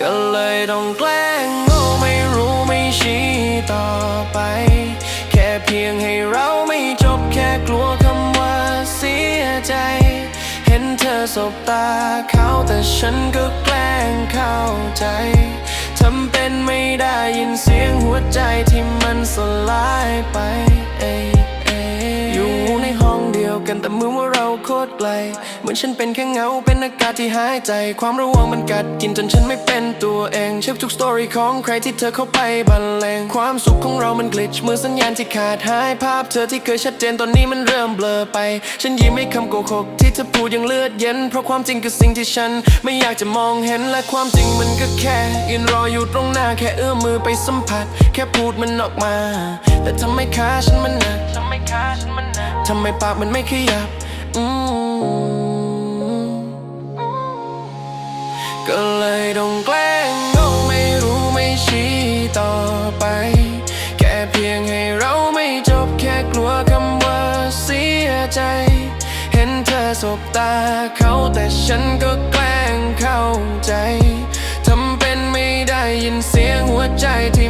ก็เลยต้องแกล้งโง่ไม่รู้ไม่ชี้ต่อไป แค่เพียงให้เราไม่จบแค่กลัวคำว่าเสียใจ เห็นเธอสบตาเขาแต่ฉันก็แกล้งเข้าใจทำเป็นไม่ได้ยินเสียงหัวใจที่มันสลายไปอยเอยอยู่ในห้องเดียวกันแต่มือว่าเรา โคตรไกล เหมือนฉันเป็นแค่เงา เป็นอากาศที่หายใจ ความระวังมันกัดกินจนฉันไม่เป็นตัวเอง เช็คทุกสตอรี่ของใครที่เธอเข้าไปบรรเลง ความสุขของเรามันกลิชเมื่อสัญญาณที่ขาดหายภาพเธอที่เคยชัดเจนตอนนี้มันเริ่มเบลอไป ฉันยิ้มให้คำโกหกที่เธอพูดยังเลือดเย็น เพราะความจริงคือสิ่งที่ฉัน ไม่อยากจะมองเห็นและความจริงมันก็แค่ยืนรออยู่ตรงหน้าแค่เอื้อมมือไปสัมผัส แค่พูดมันออกมา แต่ทำไมขาฉันมันหนักทำไมขาฉันมันหนักทำไมปากมันไม่ขยับ ก็เลยต้องแกล้งเงไม่รู้ไม่ชี้ต่อไป แค่เพียงให้เราไม่จบแค่กลัวคำว่าเสียใจ เห็นเธอสบตาเขาแต่ฉันก็แกล้งเข้าใจ ทำเป็นไม่ได้ยินเสียงหัวใจที่